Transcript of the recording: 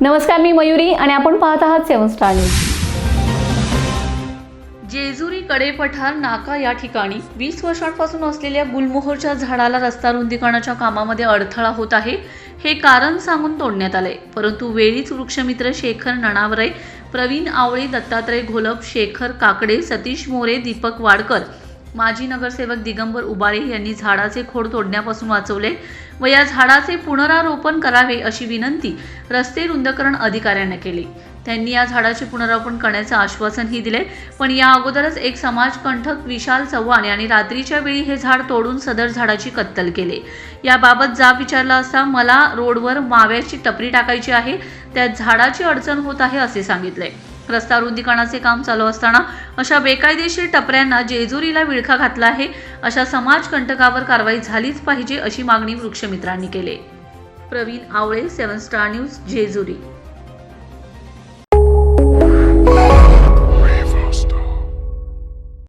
नमस्कार मी मयुरी आणि आपण पाहत आहात seven star news. Jejuri Kadepathar नाका या ठिकाणी वीस वर्षांपासून असलेल्या गुलमोहरच्या झाडाला रस्ता रुंदीकरणाच्या कामामध्ये अडथळा होत आहे हे कारण सांगून तोडण्यात आलंय परंतु वेळीच वृक्षमित्र शेखर नणावरे प्रवीण आवळे दत्तात्रय घोलप शेखर काकडे सतीश मोरे दीपक वाडकर माजी नगरसेवक दिगंबर उबाळे यांनी झाडाचे खोड तोडण्यापासून वाचवले व या झाडाचे पुनरारोपण करावे अशी विनंती रस्ते रुंदकरण अधिकाऱ्यांना केली. त्यांनी या झाडाचे पुनरारोपण करण्याचं आश्वासनही दिले. पण या अगोदरच एक समाजकंठक विशाल चव्हाण यांनी रात्रीच्या वेळी हे झाड तोडून सदर झाडाची कत्तल केले. याबाबत जाब विचारला असता मला रोडवर माव्याची टपरी टाकायची आहे त्या झाडाची अडचण होत आहे असे सांगितले. रस्ता रुंदीकरणाचे काम चालू असताना अशा बेकायदेशीर टपऱ्यांना जेजुरीला विळखा घातला आहे. अशा समाजकंटकावर कारवाई झालीच पाहिजे अशी मागणी वृक्षमित्रांनी केली. Praveen Awale seven star news Jejuri.